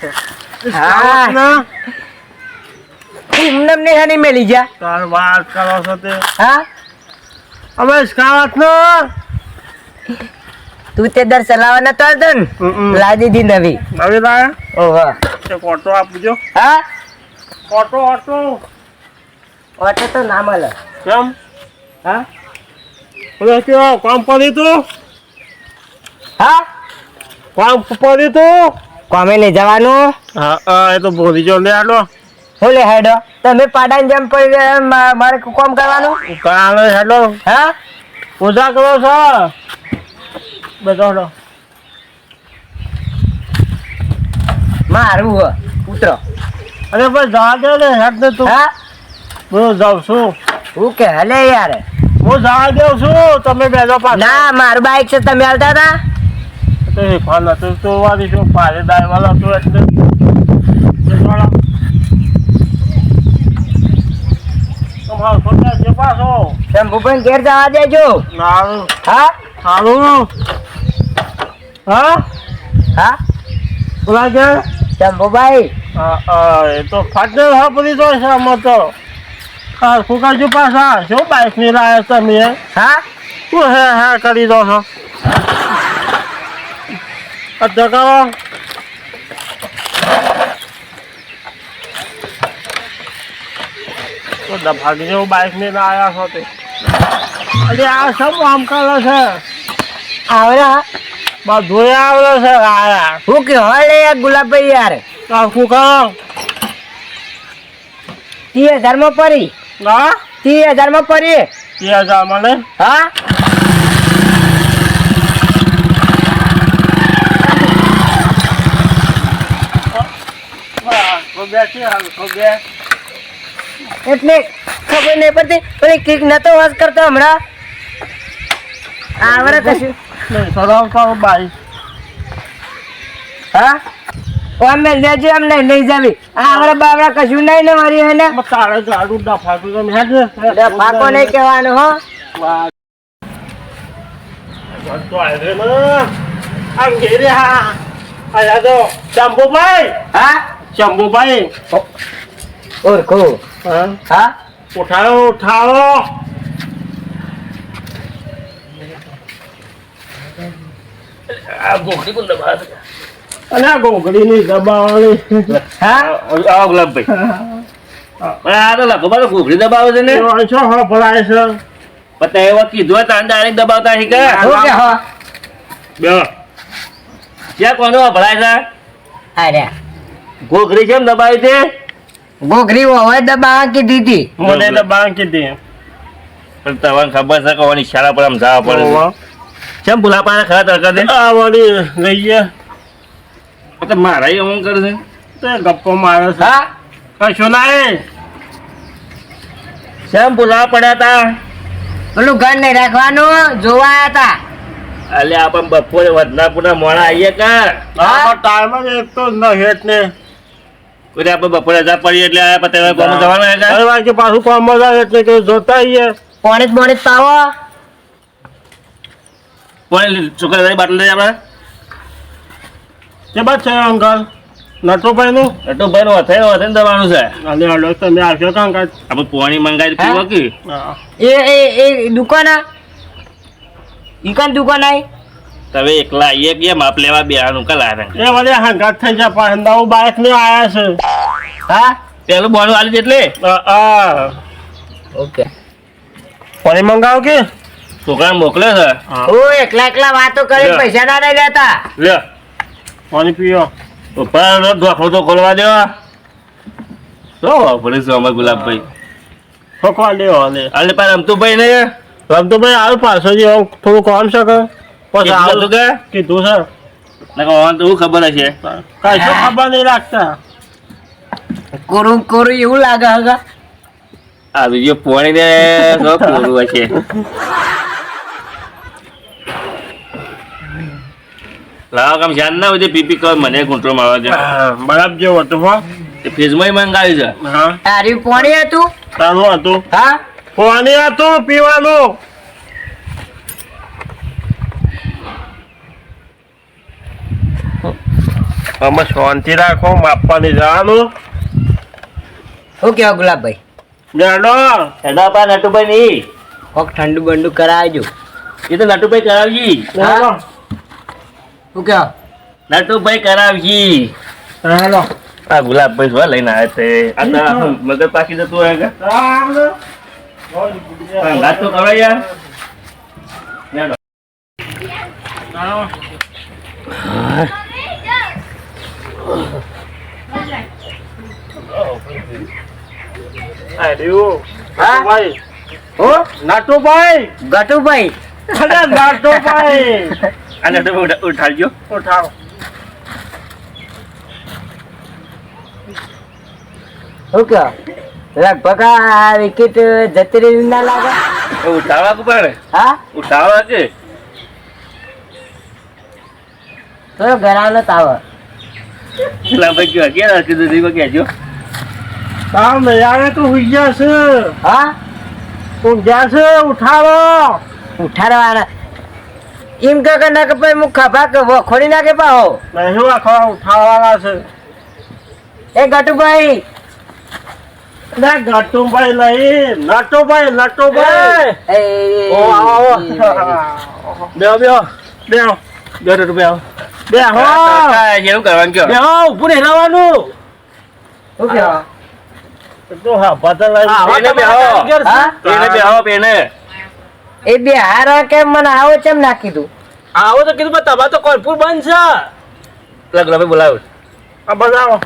છે. એમને હાની મેલી જા તાર વાત કરો છો તે. હા? અમે સ્કાવત નો તું તે દર ચલાવવા નતો આવતો ને? લાદી દી નવી. નવી લાયા? ઓહો. તે આપજો. હા? ફોટો ઓટો ઓટો તો ના મળે. કેમ? હા? ઓલે કયો કામ પડી તું? હા? કામ પડ્યું તું? કોમે લઈ જવાનું. હા એ તો ભૂલી જો લે આલો હું લે હેડો. તમે પાડાન જેમ પડી મારે કોમ કરવાનું? કાલે હેડો. હા? પૂજા કરો છો? બધો મારું ઉતરો અરે ભાઈ જા દે ને હેડ ને તું. હા? હું જાઉં છું. હું કે હલે યાર. હું જવા દઉં છું. તમે બેજો પાછા. ના મારું બાઈક છે તમે હાલતા હતા? તો ફોન હતું તો વાળી છું પારે દાય વાળા હતું એટલે. તમારો છોકરા છે પાછો. શંભુભાઈ ઘેર જવા દેજો. સારું. હા? સારું હા. હા? બોલા કે? શંભુભાઈ. એ તો ફાટે હા પડી તો છે આમાં તો હા શું કરજો પાછા. શું બાઈકની લાયા તમે? હા? શું હે હે કરી દો છો? અધકાવો તો દફાકી જેવું બાઈક ને લાયા છો તે. અરે આ સબ આમ કરે છે. આવરા? બધું આવડે છે આયા. હું કે હલે યાર ગુલાબભાઈ યાર. શું કરો? ત્રીસ હજાર પડી. ના? ત્રીસ પડી. હા બેસી હાલ બે એટલે ખબર નહીં પડતી પણ કીક નતો વાસ કરતો હમણાં. આવરે કશું નહીં સરાવતા બાઈ. હા? અમે લેજો એમ નહીં જાવી. આવરે બાવરા કશું નહીં ને મારી હે ને? તારે ગાડું ડફાટું તમે હેડ ને? ફાકો નહીં કહેવાનું હો. તો આવે ને. આમ ઘેરે હા. આયા તો ભાઈ હા? શંભુભાઈ ઓળખો હા? ઉઠાવો ઉઠાવો આ ગોગડી પણ દબાવે અને આ ગોગડી ની દબાવવાની હા આવો ગુલાબભાઈ આ તો લખો ઘૂઘરી દબાવે છે ને? છો હો ભલાય છે એવા કીધું તાન ડાયરેક્ટ દબાવતા શીખે કે? હો બે. ક્યાં કોનો ભરાય છે? અરે ઘૂઘરી કેમ દબાવી હતી? ગોગરી હવે દબા કીધી હતી. મને દબા કીધી. પણ તમને ખબર છે કે ઓની શાળા પર આમ જવા પડે. કેમ ભૂલા પાડે ખરા તડકા દે? આ વળી લઈએ તો મારા એવું કરે છે. તે ગપ્પો મારે છે. હા? કશો ના રે કેમ ભૂલા પડ્યા તા? પેલું ઘર નહીં રાખવાનું જોવા આવ્યા હતા અલે આપણે બપોરે વધનાપુરના મોડા આવીએ કા? ટાઈમ જ એક તો ન હેઠ ને કોઈ આપણે બપોરે રજા પડી એટલે આયા પતે કોમ જવાનું હે કા? હવે વાગે પાછું કોમ જાય એટલે કે જોતા આવીએ પોણી જ પોણી પાવો છોકરા તારી બાટલ લઈ આપણે? કે બાદ છે અંકલ? નટુભાઈ નું એટલું ભાઈ અથે હથે દવાનું છે. અને હલો તમે આવશો કાંકા આપણે પોણી મંગાવી પીવા કે? એ એ એ દુકાન આ? દુકાન દુકાન આઈ તમે એકલા આવીએ કે માપ લેવા બેહાનું કલા ને એ વળી હંગાત થઈ જા પણ નવું બાઇક ને આયા છે. હા? પેલું બોનું આલી એટલે? આ, ઓકે. પાણી મંગાવ કે? છોકરા મોકલે છે? હું. એકલા એકલા વાતો કરી પૈસા ના નહીં લેતા. લે પાણી પીઓ. ઉપર ધોખો તો ખોલવા દેવા. તો છે અમારે ગુલાબભાઈ? ફકવા લેવો ને અલે પણ રમતું ભાઈ ને રમતુભાઈ આવ પાછો જે થોડું કામ છે કે? પછી આવું કે કીધું છે. નકર તો ખબર હશે. કશું ખબર નહીં રાખતા કોરું કોરું એવું લાગે હગા. આ બીજો પોણી ને કોરું હશે. લાવો કામ ધ્યાન ના હોય પીપી કર મને ઘૂંટરો મારવા દે. બરાબર જેવું હતું હો. તે ફ્રીજમાં મંગાવી છે. હા. તારી પોણી હતું? તારું હતું? હા. પોણી હતું પીવાનું. અમે શાંતિ રાખો માપવાની જવાનું શું કેવા ગુલાબભાઈ? જાણો એના પા નટુભાઈ નહીં કોક ઠંડુ બંડુ કરાવજો. એ તો નટુભાઈ કરાવજી શું કેવા નટુભાઈ કરાવજી હાલો. આ ગુલાબભાઈ શું લઈને આવ્યા છે. આ તો મગજ પાકી જતું હોય કે વાત તો કરો યાર. હેડો. નાટુભાઈ ગટુભાઈ અરે નાટુભાઈ આ નટુભાઈ ઉઠાડજો ઉઠાવો શું કેવા લગભગ આ વિકેટ ના લાગે ઉઠાવવા કો પડે હા? ઉઠાવવા છે તો ઘરાનો તાવ. ગુલાબભાઈ કયો ક્યાં કીધું દીવો કહેજો નહીં આવે તો હુઈ ગયા છે. હા? તું ગયા છે ઉઠાવો ઉઠાડવાના. એમ કે કે ના કે ભાઈ મુખ ખભા કે વખોડી નાખે પાહો. નહીં આખો ઉઠાવવાના છે? એ ગટુભાઈ. ના ગટુભાઈ નહીં નટુભાઈ નટુભાઈ. એ. ઓ આવો. બેહો બેહો બેહો નટુભાઈ આવો. બેહો કાકા, જેવું કરવાનું કયો બેહો ઉભું રહેવાનું. શું કેવા તો હા બદલ પેને બેહો હા પેને બેહો પેને એ બે હારા કેમ મને આવો ચેમ નાખી દઉં આવો તો કીધું તબા તો કોલપુર બંધ છે. લગ્ન ભાઈ બોલાવો. આ બનાવો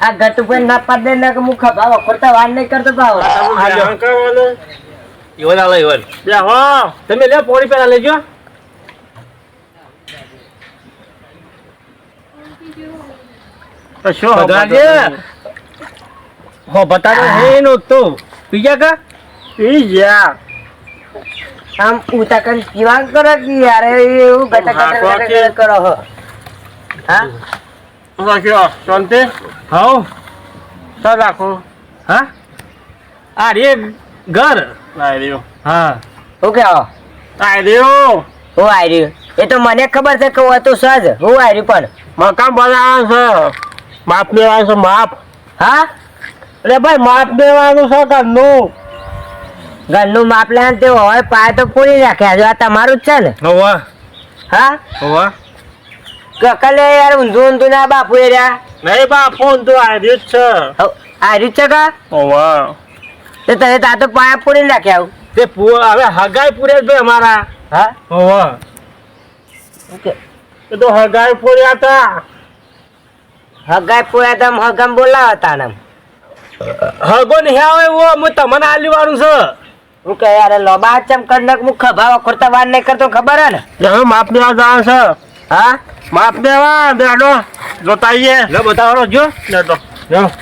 આ ગટુભાઈ ના પાડ દે ના કે મુખ ખભા વખોડતા વાર નહીં કરતો કરવાનું ઈવન આલો ઈવન. બેહો તમે લે પોડી પેલા લેજો. તો શું બધાજે. હો. બતાડો હે નો તો. બીજા કા? પી આમ ઉતા કરી પીવાન કરો કે યાર એવું ગટા ગટા. કરો હો. હા? રાખ્યો શાંતિ. હાઉ તો રાખો? હા? આ રે ઘર. આઈ રહ્યો. હા. ઓકે આઈ રહ્યો. હું આર્યું એ તો મને ખબર છે કે હું હતું સજ. હું આર્યું પણ. મકાન બનાવવાનું છે. માપ લેવાનું છે માપ. હા? અરે ભાઈ માપ દેવાનું છે ઘરનું. ઘરનું માપ લેવાનું તે હોય પાય તો પૂરી નાખ્યા આ તમારું જ છે ને? હોવા. હા? હોવા. કલે યાર ઊંધું ઊંધું ના બાપુ એ રહ્યા. નહીં બાપ ફોન તો આઈ રહ્યો જ છે જ છે કા? હોવા. તો તમે તા તો પાયા પૂરી નાખ્યા. તે હવે હગાઈ પૂરે જ ભાઈ અમારા. હા? હોવા. ઓકે. એ તો હગાઈ પૂર્યા હતા હગાઈ પૂરા તમ હગામ બોલાવતા ને હગો નહીં આવે એવો હું તમને આલી વાળું છે. હું કે યાર લોબા ચમ કર નાખ મુખ ખભા ખોરતા વાર નહીં કરતો ખબર હે ને? હવે માપ દેવા જાવ છે. હા? માપ દેવા બેડો. જોતાઈએ લે બતાવો. જો. બેડો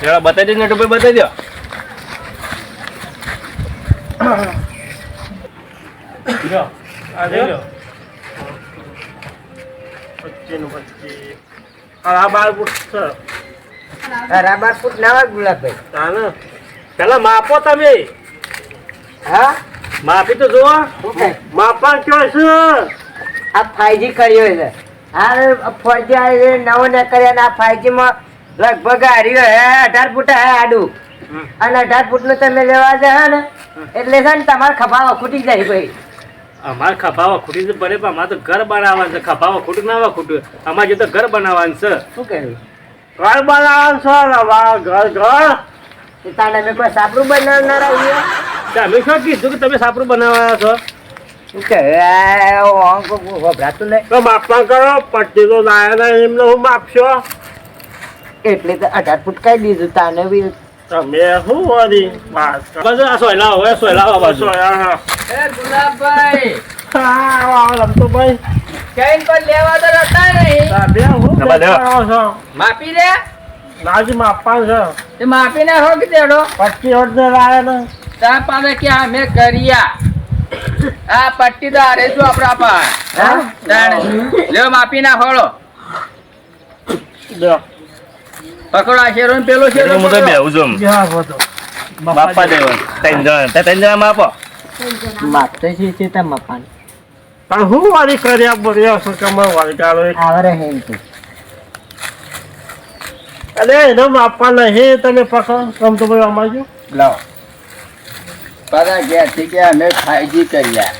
જરા બતાવી દે નટુભાઈ બતાવી દો. આ લઈ આ બાર ફૂટ છે. રાબાર ફૂટ ના હોય ગુલાબભાઈ. તાને પેલા માપો તમે. હા? માપી તો જુઓ. માપા કયો છે? આ ફાઈજી કર્યો છે. આ આવી નવો ને કર્યા આ ફાઇવજીમાં લગભગ હાર્યો હે અઢાર ફૂટ હે આડું. અને અઢાર ફૂટ તમે લેવા જાય ને એટલે છે ને તમારે ખભા ખૂટી જાય ભાઈ. અમારે ખભાવા ખૂટી છે પડે પણ અમારે તો ઘર બનાવવાનું છે. ખભાવા ખોટું ના આવે ખોટું અમારે જે તો ઘર બનાવવાનું છે. શું કહે ઘર બનાવવાનું છે ઘર ઘર. એ અમે કોઈ સાપરું બનાવનાર આવીએ? અમે શું કીધું કે તમે સાપરું બનાવવાના છો? શું કે વભરાતું નહીં. તો માપા કરો પટ્ટી તો લાયા એમને હું માપશો એટલે તો અઢાર ફૂટ કઈ દીધું તાને બી તમે શું વળી વાત? બસ આ હા. એ ગુલાબભાઈ હા, આવો, આવો, રમતુભાઈ. કઈ પર લેવા તો હતા નહીં બે હું લેવા. માપી દે નાજી માપવાનું છે તે માપી ને દેડો પટ્ટી હોટ ને લાયા ને તા પાસે કે અમે કર્યા આ પટ્ટી તો હારે છું આપણા પર હા. માપી ના ખોળો લ્યો. પકડો આ શેરો પેલો શેરો હું તો બેહું છું બાપા દેવા. ત્રણ જણ. તે ત્રણ જણા માપો? માપતો છે તે તમે મપાન પણ હું વાળી કર્યા બોલ્યો છું કે અમે આવરે હેમ અરે એને માપવા નહીં તમે પકડો. ગમતો ભાઈ અમારજો લાવો. પાછા ઘેરથી કે અમે ફાઈજી કર્યા.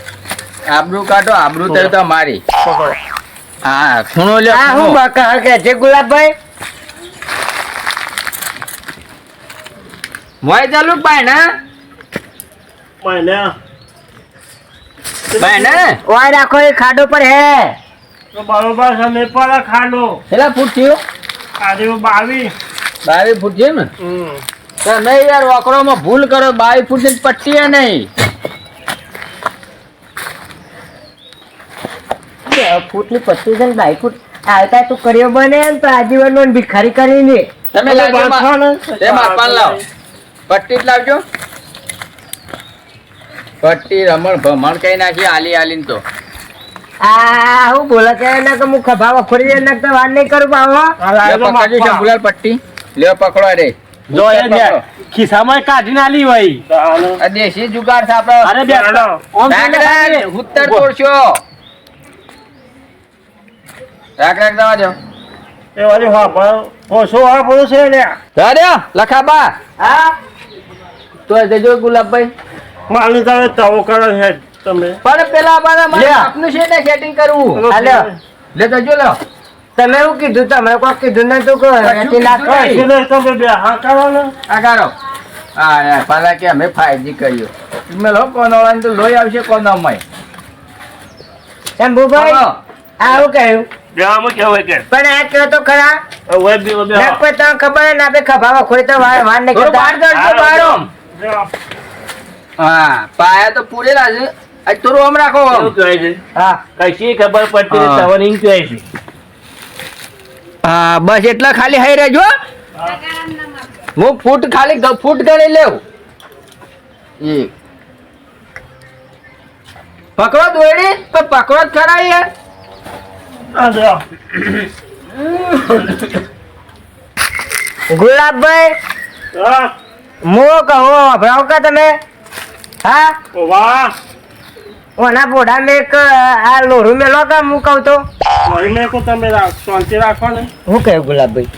આબરૂ કાઢો આબરૂ તો તો મારી પકડો. હા ખૂણો લ્યો આ હું બાકા કે છે ગુલાબભાઈ મોય ચાલુ ભાઈ ને મને ઓય રાખો એ ખાડો પર હે. તો બરોબર છે મેં પર ખાડો. એલા ફૂટ થયું? આજે બાવી. બાવી ફૂટ થયું ને? તો નહીં યાર વકરોમાં ભૂલ કરો બાવી ફૂટની પટ્ટી નહીં. ફૂટની પટ્ટી છે ને બાઈ ફૂટ. આવતા તું કર્યો બને તો આજીવન નો ભિખારી કરીને. તમે લાવજો મા- તે લાવ. પટ્ટી જ લાવજો. પટ્ટી રમણ ભમણ કઈ નાખી આલી આલીને તો. આ હું બોલે છે ને કે હું ખભા વખોડી દે ને તો વાત નહીં કરું બાવો પકડજો પટ્ટી. લ્યો પકડો રે. જો એ ને ખિસ્સામાં કાઢી ના લી હોય. આ દેશી જુગાર છે આપણો. અરે બે ઓમ ઉત્તર તોડશો. રાખ રાખ જવા જો એ વાલી હા પણ શું આ બધું છે ને. જવા લખાબા. હા? તો જજો ગુલાબભાઈ. માની તમે તવો કરો છે તમે. પણ પેલા મારા મારે આપનું છે ને સેટિંગ કરવું. હાલો લે તો લો તમે શું કીધું તમે કોઈ કીધું ને તું કહો. કશું ના. એટલે તમે બે હા કરો ને. આ કરો હા યાર પાલા કે અમે ફાયદી કર્યો. મેં લો કોનો તો લોહી આવશે કોનો એમ ભૂભાઈ આવું કહ્યું. કે. પણ આ કહો તો ખરા. ખબર ના આપણે ખભા વખોડી તો વાર વાર આમ. હા પાયા તો પૂરેલા છે. આજ થોડું આમ રાખો આમ. હા. કશી ખબર પડતી હા. તવન ઈંચ હોય છે. હા બસ એટલા ખાલી હઈ રહેજો હું. ફૂટ ખાલી ફૂટ કરી લેવ પકડો દોડી તો પકડો જ ખરા યાર ગુલાબભાઈ. હા. હું કહું ભરાવ કે તમે? હા? ઓ વાહ ઓના બોડા મેં એક આ લોરું મેલો કે હું કહું તો. મેં કહું તમે શાંતિ રાખો ને. હું કહ્યું ગુલાબભાઈ?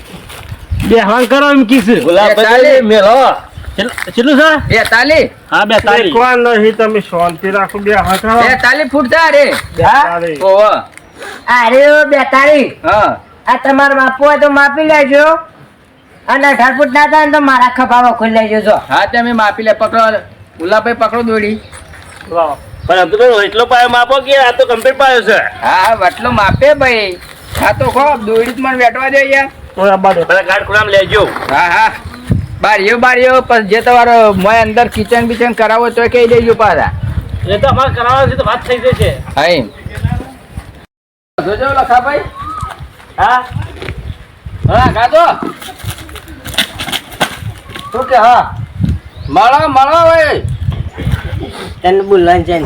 બેહવાન કરો એમ કીધું બેતાલીસ. મેલો. કેટલું છે? બેતાલીસ. હા બેતાલીસ. કોણ નહીં તમે શાંતિ રાખો બે હાથ કરો. બેતાલીસ ફૂટ થાય રે. હા? તાળી. ઓહો અરે બેતાળી હા. આ તમારે માપવું હોય તો માપી લેજો. અને અઢાર ફૂટ ના થાય ને તો મારા ખભા વખોડી લેજો જો. હા તમે માપી લે પકડો ગુલાબભાઈ પકડો દોડી. પણ તો એટલો પાયો માપો કે આ તો કમ્પ્લીટ પાયો છે. હા એટલો માપે ભાઈ. હા તો ખો દોડી જ મને બેઠવા દે યાર ઓય આ બધા ગાઢ ખુલામ લેજો. હા હા. બારીઓ બારીઓ પણ જે તમારો મોય અંદર કિચન બિચન કરાવો તો કહી દેજો પાછા. એ તો અમારે કરાવવા છે તો વાત થઈ જશે. હા જોજો લખાભાઈ. હા? હા કાતો શું કે હા? મળો મળો ભાઈ તને બોલવાનું છે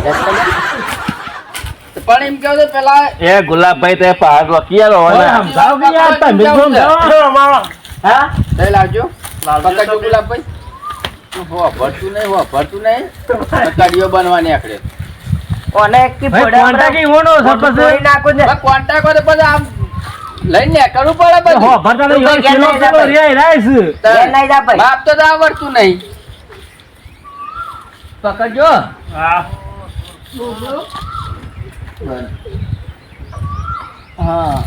પણ એમ કહો તો પેલા એ ગુલાબભાઈ તે પહાડ રોકી આલો સમજાવો કે યાર તમે સમજાવો. સમજાવો. જો અમારો. હા? લઈ લાવજો. લાવજો. ગુલાબભાઈ. ભરતું નહીં હો ભરતું નહીં. કડીઓ બનવાની આખરે. ઓને ઈવોનો નાખું ને. કરે પછી આમ લઈને કરવું પડે હો ભરતા નહીં, તું કિલો કિલો રે રાઈસ. લઈ જા ભાઈ. માપ તો તો આવડતું નહીં. પકડજો. હા. હા.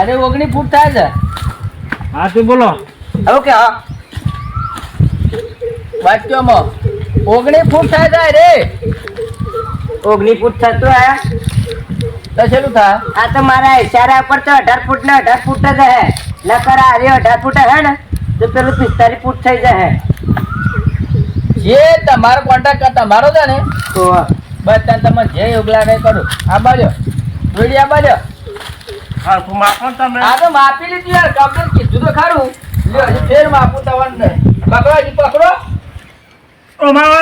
અરે ઓગણી ફૂટ થાય છે. હા તું બોલો. ઓકે કે હા. વાંચ્યો ઓગણી ફૂટ થાય છે રે. ઓગણી ફૂટ થતું હે તો છેલ્લું થાય આ તો મારા ઇશારા પર તો અઢાર ફૂટ ને અઢાર ફૂટ જ હે. નકર આ રે અઢાર ફૂટ હે ને તો પેલું પિસ્તાલીસ ફૂટ થઈ જાય જે તમારો કોન્ટેક્ટ તમારો છે ને તો બસ ત્યાં તમે જે યોગલા કઈ કરો. આ બાજો. જોડી આ બાજો. હા તો માપો તમે. આ તો માપી લીધું યાર કમ્પ્લીટ કીધું તો ખરું. લ્યો હજી ફેર માપું તમારે પકડો હજી પકડો. અમારો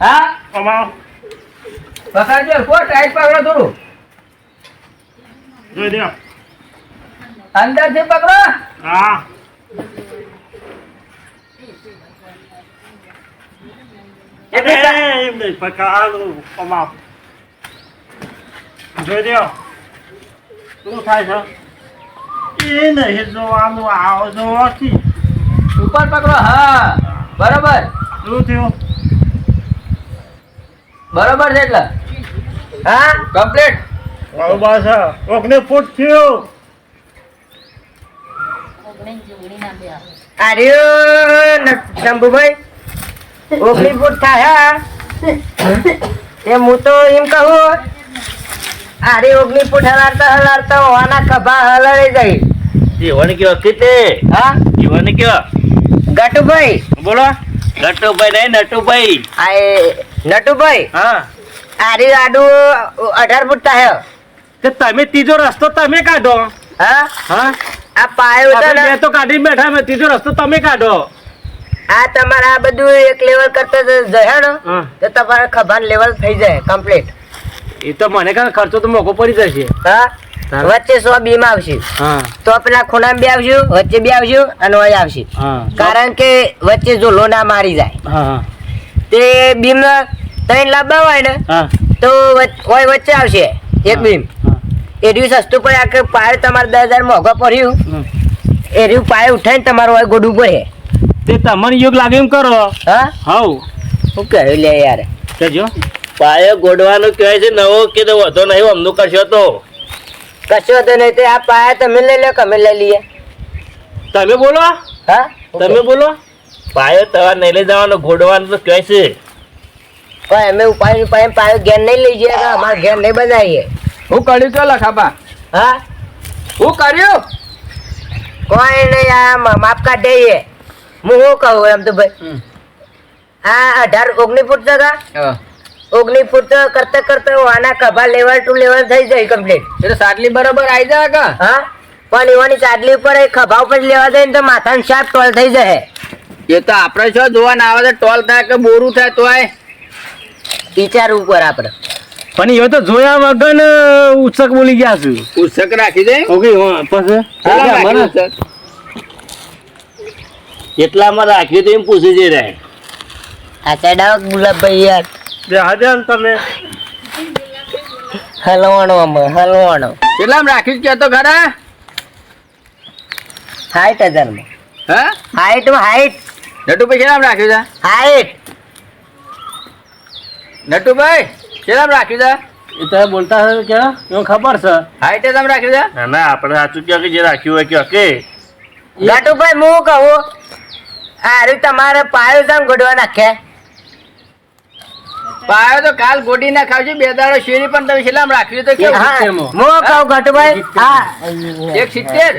હા? અમારો પકડજો. કો ટાઈટ પકડો થોડું. જોઈ દો અંદરથી પકડો. હા. દો શું થાય છે? એ નહીં જોવાનું આવો ઉપર પકડો હા. બરાબર. શું થયું? બરોબર છે એટલે. હા કમ્પ્લીટ બરોબર બાસા કોકને ફૂટ થયો. આર્યો શંભુભાઈ ઓગણી ફૂટ થાય એ હું તો એમ કહું આરે ઓગણી ફૂટ હલાડતા હલાડતા હોવાના ખભા હલાડી જાય જીવન કયો કીતે? હા? જીવન કયો? ગટુભાઈ. બોલો. નટુભાઈ નહીં નટુભાઈ. આ નટુભાઈ? હા. આરી આડું અઢાર ફૂટ થાય. તે તમે ત્રીજો રસ્તો તમે કાઢો. હા? હા? આ પાયો ને તો કાઢી બેઠા મેં ત્રીજો રસ્તો તમે કાઢો. આ તમારે આ બધું એક લેવલ કરતા જ- જશે ને? હા. તો તમારે ખભાન લેવલ થઈ જાય કમ્પ્લીટ એ તો મને કાંઈ ખર્ચો તો મોકો પડી જશે. હા. વચ્ચે સો બીમ આવશે. તો પેલા ખૂણા બે આવશું વચ્ચે બે આવશું અને વય આવશે. કારણ કે વચ્ચે જો લોના મારી જાય. તે બીમ ત્રણ લાંબા હોય ને તો વચ- વચ્ચે આવશે એક બીમ. એ રહ્યું સસ્તું પડે આ કે પાય તમારે દસ હજાર મોંઘો પડ્યું. એ રહ્યું પાય ઉઠાઈને તમારું હોય ગોડું પડે. તે તમને યોગ લાગે એમ કરો. હા? હાઉ. હું કહ્યું લે યાર. કહેજો પાયો ગોડવાનું કહેવાય છે નવો કે તો વધો નહીં અમનું કરશો તો. કશો તો નહીં તે આ પાયા તમે લઈ લો કે અમે લઈ લઈએ. તમે બોલો. હા? તમે બોલો. પાયો તમારે નહીં લઈ જવાનો ગોડવાનું તો કહે છે. પણ અમે ઉપાય ઉપાય પાયો ઘેર નહીં લઈ જઈએ કે અમારે ઘેર નહીં બનાવીએ. હું કર્યું કે લખાબા હા? હું કર્યું? કોઈ નહીં આ માપ કાઢ દઈએ. હું શું કહું એમ તો ભાઈ? આ અઢાર ઓગણી ફૂટ જગા. ઓગણી ફૂટ તો કરતા કરતા આના કભા લેવલ ટુ લેવલ થઈ જાય કમ્પ્લીટ એટલે સાટલી બરાબર આવી જાય કા હા? પણ એવાની ચાદલી ઉપર એ ખભા ઉપર લેવા જાય ને તો માથાનું શાપ ટોલ થઈ જાય એ તો આપણે શું જોવા ના આવે તો ટોલ થાય કે બોરું થાય તોય? વિચાર ઉપર આપણે. પણ એ તો જોયા વગર ઉત્સક બોલી ગયા છું. ઉત્સક રાખી દે. ઓકે હા પછી? રાખી. એટલામાં રાખ્યું તો એમ પૂછી જઈ રહ્યા આ ચડાવ ગુલાબભાઈ યાર? બે હજાર તમે? હલવાણો અમે હલવાણો. કેટલામાં રાખ્યું કે તો ખરા? હાઈટ હજારમાં. હા? હાઈટ હાઈટ નટુભાઈ કેટલામાં રાખ્યું છે? હાઈટ નટુભાઈ? કેટલામાં રાખ્યું છે? એ તમે બોલતા હશે કે એવું ખબર છે. હાઈટે તમે રાખ્યું છે? ના ના આપણે સાચું કહો કે જે રાખ્યું હોય કે. કે ગાટુભાઈ હું કહું હારું તમારે પાયો જામ ગોડવા નાખે. પાયો તો કાલ ગોડી ના ખાવશે બે દાડો શેરી પણ તમે છેલ્લા રાખ્યું તો કેવું? હા. હું? કહું ગાટુભાઈ હા. એક સિત્તેર?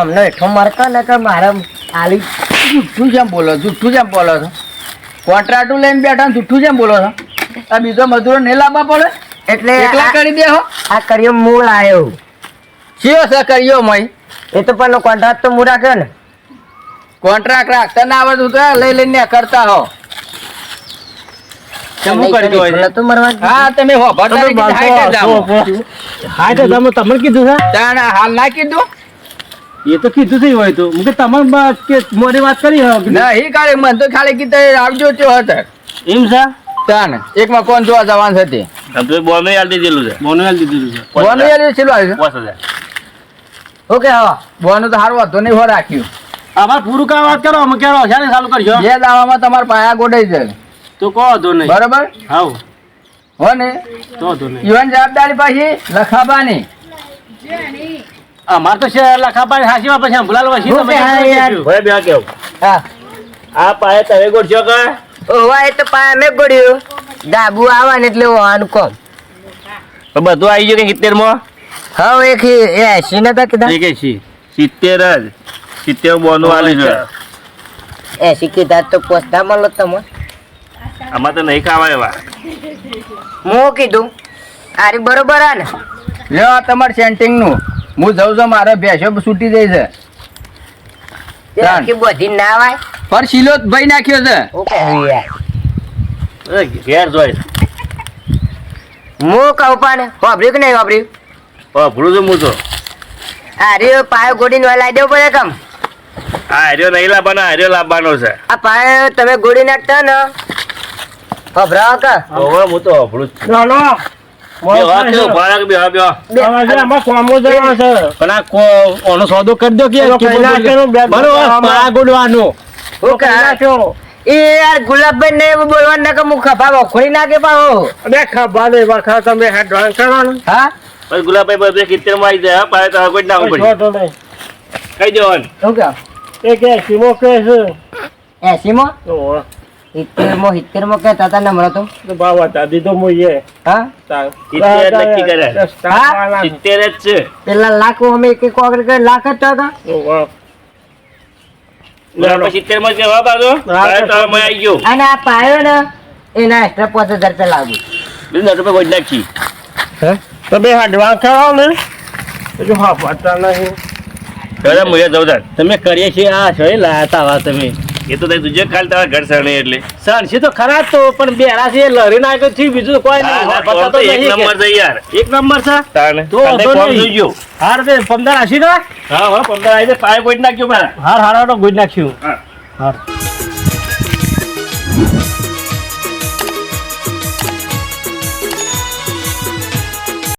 અમને એઠો મારતા ને કે મારે આલી જુઠ્ઠું જેમ બોલો જુઠ્ઠું જેમ બોલો છો. કોન્ટ્રાક્ટું લઈને બેઠા જુઠ્ઠું જેમ બોલો છો? આ બીજો મજૂરો નહીં લાવવા પડે? એટલે એકલા કરી દે હો આ કર્યો મૂળ આવ્યો કયો છે કર્યો મય? એ તો પણ કોન્ટ્રાક્ટ તો મૂળ રાખ્યો ને. કોન્ટ્રાક્ટ રાખતા તને આવડતું તો લઈ લઈને કરતા હો. તમે કીધું, હાલ ના કીધું? એ તો કીધું છે હોય તો. હું કે તમારે કે મોરી વાત કરી નહીં કાલે મને તો ખાલી કીધું આવજો ચો હતો એમ છે? તાણ. એકમાં કોણ જોવા જવાનું છે તે? આમ તો બોલ દીધેલું છે. છે. બોનું યાર છેલ્લું આવ્યું પાંચ ઓકે હા. બોનું તો સારું વાતો નહીં હો રાખ્યું. અમારે પૂરું કામ વાત કરો અમે કેરો છે ચાલુ કરજો. બે દાવામાં તમારા પાયા ગોડાઈ જાય. તો કહો વાંધો નહીં. બરાબર? હાઉ. હો ને. તો વાંધો નહીં. જીવન જવાબદારી પાછી લખાબાની. અમારે તો છે લખાભાઈ હાસીમાં પછી આમ ભુલાલ તમે હું હા હા. આ પાયા તમે ગોઠશો કે? ઓવા એ તો પાયા મેં ગોળ્યું ડાબુ આવા ને એટલે ઓવાનું કોમ. તો બધું આવી ગયું કે સિત્તેરમાં? હા એક એ એસી નતા કીધા? એક એસી. સિત્તેર જ. સિત્તેર બોનું આલી છે. એસી કીધા તો પોસ્તા મળો તમે. આમાં તો નહીં ખાવા એવા. હું કીધું? આરી બરોબર આ ને. લ્યો તમારે સેન્ટિંગનું હું જઉં છું મારે ભેંસો છૂટી જાય છે. ચાલ. બધી ના વાય. પર શીલો ભાઈ નાખ્યો છે. હું યાર ઘેર જોઈ હું કહું પણ વાપર્યું કે નહીં વાપર્યું? ભૂલું છું હું તો. આરી પાયો ગોડીને લાવી દેવું પડે કમ? આર્યો નહીં લાવવાનો હર્યો લાવવાનો છે. આ પાયો તમે ગોળી નાખતા ને? વપરાવો કે? હવે હું તો છું. સોદો કરી દો કે હું. એ યાર ગુલાબભાઈ ને એવું બોલવાનું ના કે હું ખભા વખોડી નાખે પાહો અરે ખભા ને વખા તમે ડ્રોઈંગ કરવાનું. હા? બસ ગુલાબભાઈ બધે કિત્તેરમાં આવી જાય, હા, તો કોઈ ના કોઈ નહીં. શું એ કે સીમો કે છે. એસી માં તો સિત્તેર કે તાતા નંબર હતા નમ્ર તો. તો મુઈએ હા સિત્તેર નક્કી કરે. હા? સિત્તેર જ છે. પેલા લાખ અમે એક એક વખત કરે લાખ જ હતા? સિત્તેરમાં હા, મેં ગયો. અને આ પાયો ને એના એક્સ્ટ્રા પાંચ હજાર રૂપિયા લાગુ બીજું નતું કોઈ હે? તો તમે હાડવા ખાવ ને? હજુ હા પાડતા નહીં. તમે કરીએ છીએ આ છે લાયા વા તમે. એ તો તુજે કાલ તારા ઘર સરણે એટલે. સણસી તો ખરા જ તો પણ બેરા છે લરી નાખ્યો છે બીજું કોઈ નહીં. એક નંબર છે યાર. એક નંબર છે? તાણે. તો કાલે વાંધો જોઈ ગયો. હાર તે પંદર આશી હા હા પંદર આવી પાય કોઈ નાખ્યો મારા. હાર હાર ગુજ નાખ્યું. હા.